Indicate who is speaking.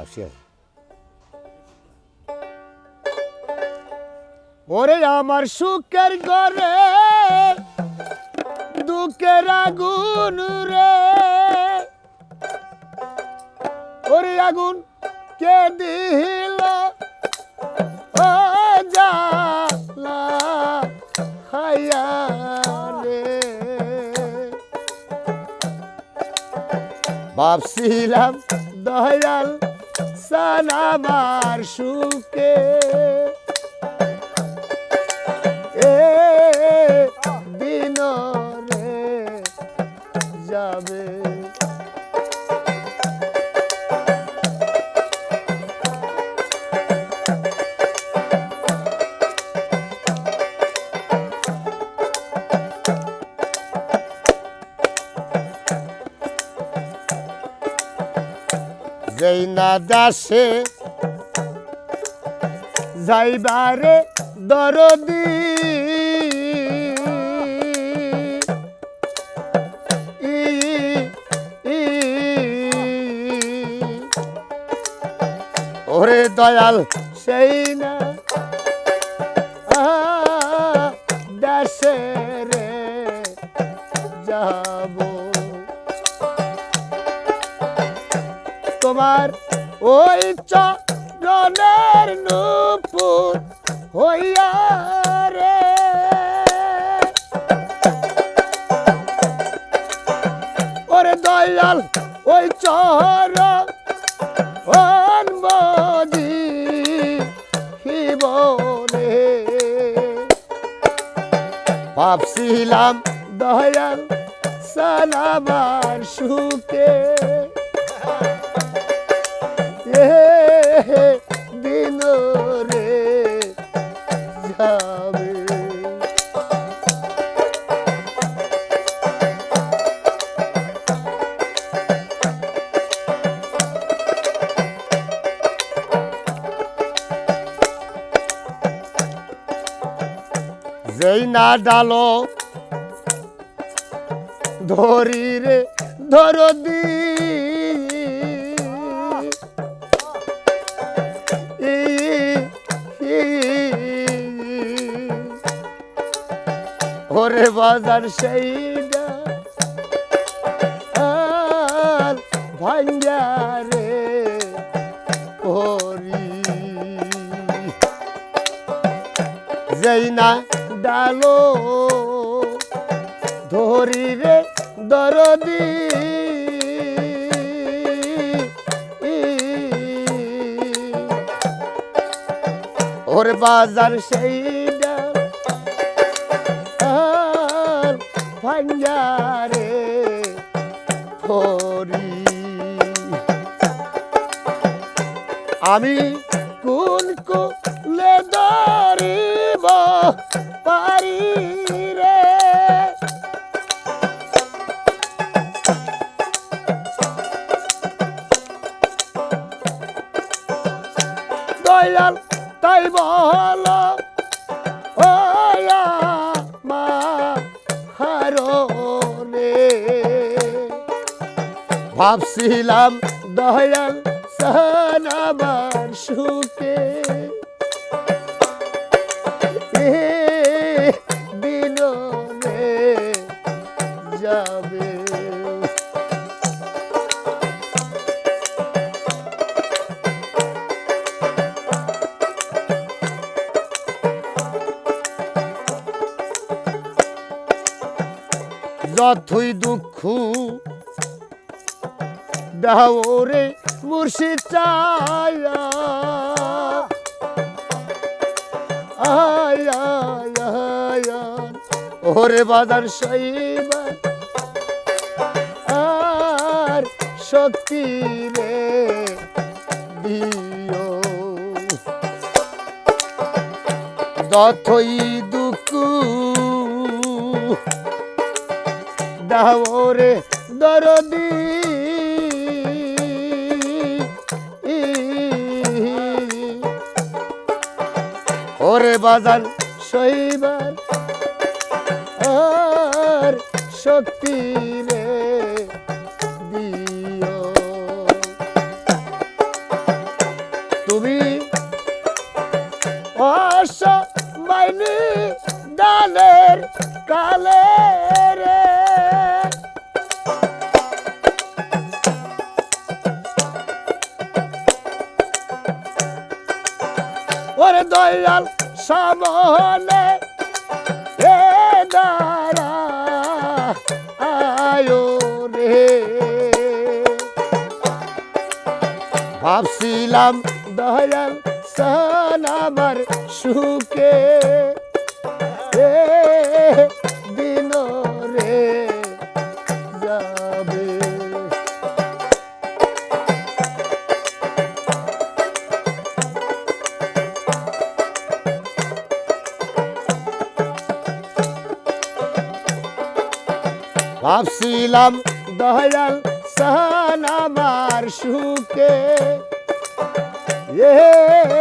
Speaker 1: আর। ওরে আমার সুখের ঘরে, দুঃখের আগুন রে। ওরে আগুন কে দিল? ও জালা হায়া রে। ভাবছিলাম দয়াল সানামার সুখে। এ দিন রে যাবে যেই না দাসে যাইবারে দরদি। ওরে দয়াল সেই না তোমার ওই চরণের নুপুর হইয়া রে। ওরে দয়াল ওই চর ভাবছিলাম দয়াল সালামার সুখে দিন না ডালো ধরি রে ধর দি ওরে বাজার সেইটা আর ভাঙ্গা রে করি। যেই না ডালো ধরি রে দরদি, ওর বাজার সেইটা ভাঙ্গারে হরি। আমি কোন কোলে ধরিব পারি রে? দয়াল তাই বল ভাবছিলাম দয়াল সানাবার সুখে। দিননে যাবে। যথই দুঃখ দাও রে চায়া। ওরে বাজার শৈবার আর শক্তি রে দিও। যথই দুঃখ দাও রে দরদি। ওরে বাজান শৈবার আর শক্তি রে দিও। তুমি অস বাইনি দানের কালে রে। দয়াল সামনে। হে দারা আয়ো রে। ভাবছিলাম দয়াল সান আমার সুখে। ভাবছিলাম দয়াল সান আমার সুখে এ